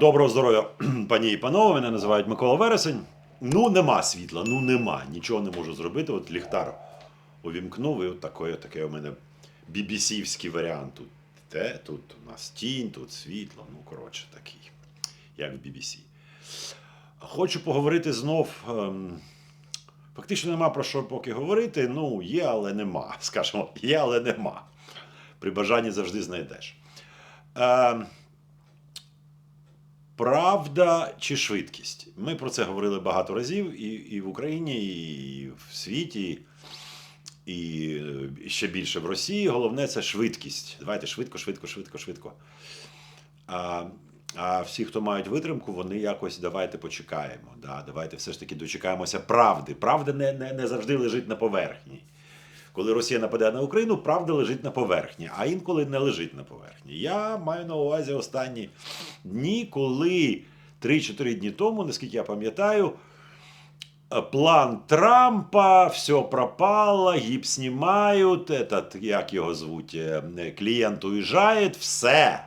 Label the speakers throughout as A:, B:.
A: Доброго здоров'я, пані і панове. Мене називають Микола Вересень. Ну, нема світла, ну нема. Нічого не можу зробити. От ліхтар увімкнув, і от таке, таке у мене бібісівський варіант. Тут те, тут у нас тінь, тут світло. Ну, коротше, такий, як в BBC. Хочу поговорити знов. Ем, фактично нема про що поки говорити. Ну, є, але нема. Скажімо, є, але нема. При бажанні завжди знайдеш. Ем, Правда чи швидкість? Ми про це говорили багато разів і, і в Україні, і в світі, і ще більше в Росії. Головне це швидкість. Давайте швидко, швидко, швидко, швидко. А, а всі, хто мають витримку, вони якось давайте почекаємо. Да? Давайте все ж таки дочекаємося правди. Правда не, не, не завжди лежить на поверхні. Коли Росія нападе на Україну, правда лежить на поверхні, а інколи не лежить на поверхні. Я маю на увазі останні дні, коли 3-4 дні тому, наскільки я пам'ятаю, е, план Трампа, все пропало, гіпс знімають, этот, як його звуть, е, клієнт уїжджає, все.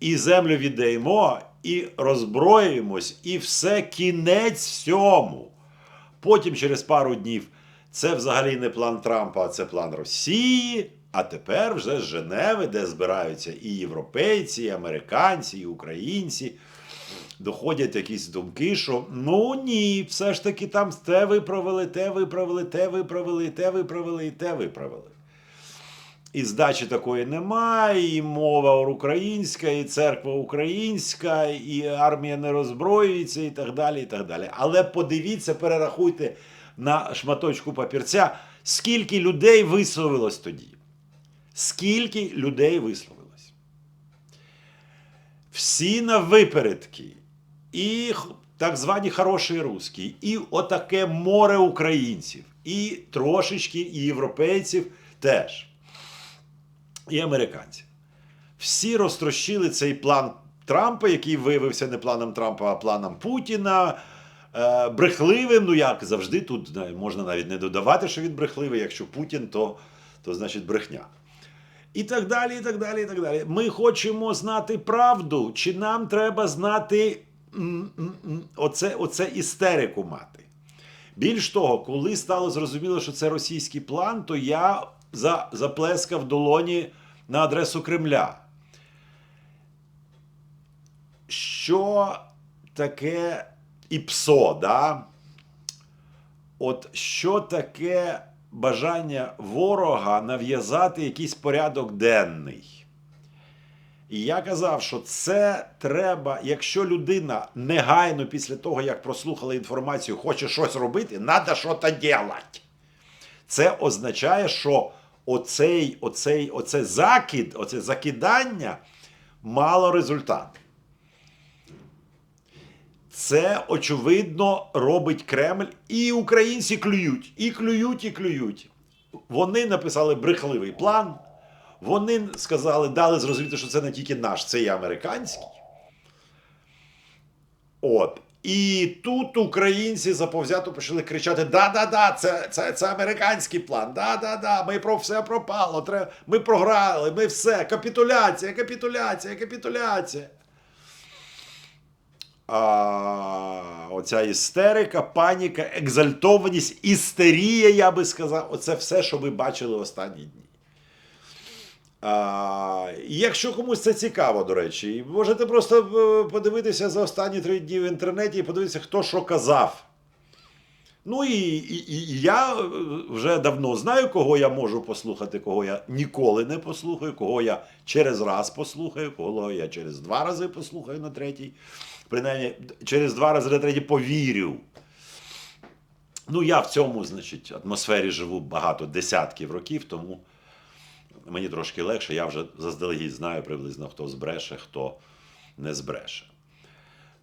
A: І землю віддаємо, і роззброїмось, і все кінець всьому. Потім через пару днів це взагалі не план Трампа, а це план Росії. А тепер вже з Женеви, де збираються і європейці, і американці, і українці. Доходять якісь думки, що ну ні, все ж таки там те виправили, те виправили, те виправили, те виправили, і те виправили. І здачі такої немає, і мова українська, і церква українська, і армія не роззброюється, і так далі. і так далі. Але подивіться, перерахуйте на шматочку папірця, скільки людей висловилось тоді. Скільки людей висловилось. Всі на випередки. І так звані хороші русські, і отаке море українців, і трошечки і європейців теж і американців. Всі розтрощили цей план Трампа, який виявився не планом Трампа, а планом Путіна. Е, брехливим, ну як завжди, тут можна навіть не додавати, що він брехливий. Якщо Путін, то, то значить брехня. І так далі, і так далі, і так далі. Ми хочемо знати правду, чи нам треба знати оце, оце істерику мати. Більш того, коли стало зрозуміло, що це російський план, то я за, заплескав долоні на адресу Кремля. Що таке ІПСО, да? От що таке бажання ворога нав'язати якийсь порядок денний? І я казав, що це треба, якщо людина негайно після того, як прослухала інформацію, хоче щось робити, треба щось робити. Це означає, що оцей, оцей, оце закид, оце закидання мало результату. Це, очевидно, робить Кремль, і українці клюють, і клюють, і клюють. Вони написали брехливий план. Вони сказали, дали зрозуміти, що це не тільки наш, це і американський. От. І тут українці заповзято почали кричати: да-да-да, це, це, це американський план, да-да-да, ми про все пропало, ми програли, ми все, капітуляція, капітуляція, капітуляція. А, оця істерика, паніка, екзальтованість, істерія, я би сказав, оце все, що ви бачили останні дні. А, якщо комусь це цікаво, до речі, можете просто е, подивитися за останні три дні в інтернеті і подивитися, хто що казав. Ну і, і, і я е, вже давно знаю, кого я можу послухати, кого я ніколи не послухаю, кого я через раз послухаю, кого я через два рази послухаю на третій. Принаймні, через два рази на третій повірю. Ну, я в цьому, значить, атмосфері живу багато десятків років, тому мені трошки легше, я вже заздалегідь знаю приблизно, хто збреше, хто не збреше.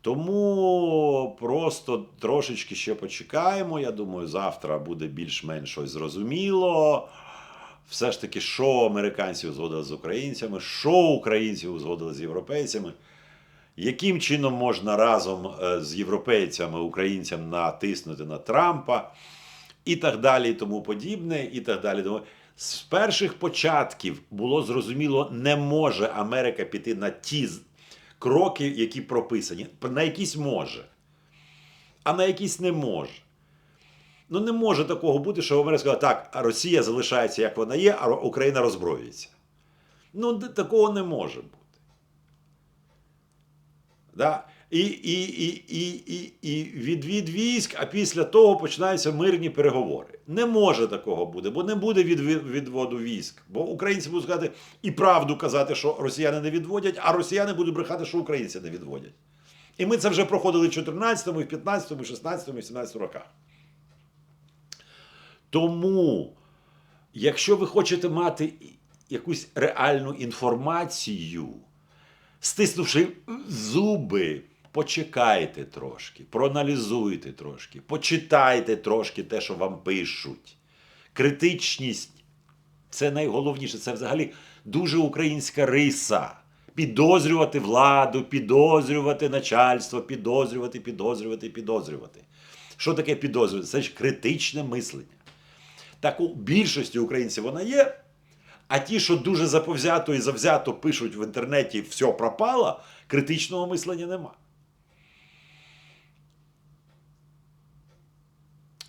A: Тому просто трошечки ще почекаємо. Я думаю, завтра буде більш-менш щось зрозуміло. Все ж таки, що американці узгодили з українцями, що українці узгодили з європейцями. Яким чином можна разом е, з європейцями, українцям натиснути на Трампа і так далі, і тому подібне, і так далі. З перших початків було зрозуміло, не може Америка піти на ті кроки, які прописані. На якісь може, а на якісь не може. Ну не може такого бути, що Америка сказала, так, Росія залишається, як вона є, а Україна роззброюється. Ну, такого не може бути. Да? І, і, і, і, і, і відвід військ, а після того починаються мирні переговори. Не може такого бути, бо не буде відві- відводу військ. Бо українці будуть сказати і правду казати, що росіяни не відводять, а росіяни будуть брехати, що українці не відводять. І ми це вже проходили в 14, і в 15, і 16, і 17 роках. Тому, якщо ви хочете мати якусь реальну інформацію, стиснувши зуби, почекайте трошки, проаналізуйте трошки, почитайте трошки те, що вам пишуть. Критичність це найголовніше, це взагалі дуже українська риса. Підозрювати владу, підозрювати начальство, підозрювати, підозрювати, підозрювати. Що таке підозрювати? Це ж критичне мислення. Так у більшості українців вона є. А ті, що дуже заповзято і завзято пишуть в інтернеті все пропало, критичного мислення нема.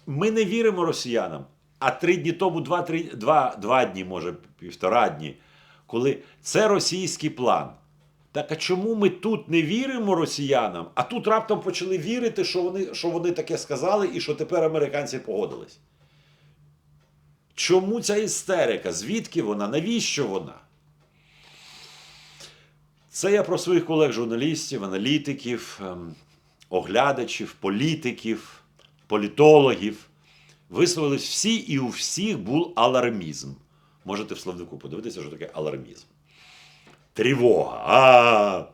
A: Ми не віримо росіянам. А три дні тому, два, три, два, два дні, може, півтора дні, коли це російський план. Так а чому ми тут не віримо росіянам, а тут раптом почали вірити, що вони, що вони таке сказали і що тепер американці погодились? Чому ця істерика? Звідки вона? Навіщо вона? Це я про своїх колег-журналістів, аналітиків, ем, оглядачів, політиків, політологів. Висловились всі, і у всіх був алармізм. Можете в словнику подивитися, що таке алармізм. Тривога. А, а,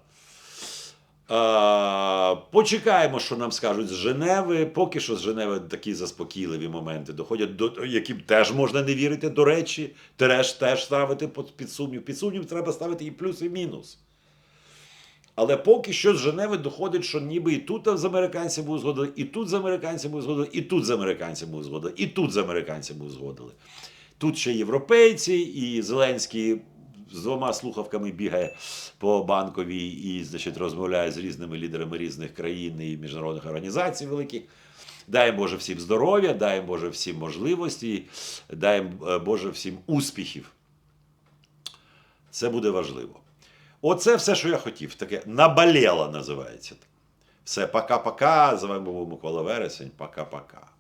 A: почекаємо, що нам скажуть з Женеви. Поки що з Женеви такі заспокійливі моменти доходять, до яким теж можна не вірити, до речі, теж, теж ставити під сумнів. Під сумнів треба ставити і плюс, і мінус. Але поки що з Женеви доходить, що ніби і тут з американцями узгодили, і тут з американцями узгодили, і тут з американцями узгодили, і тут з американцями узгодили. Тут ще європейці, і Зеленський з двома слухавками бігає по банковій і, значить, розмовляє з різними лідерами різних країн і міжнародних організацій великих. Дай Боже всім здоров'я, дай Боже всім можливості, дай е, Боже всім успіхів. Це буде важливо. Оце все, що я хотів. Таке наболіло називається. Все, пока-пока. З вами був Микола Вересень. Пока-пока.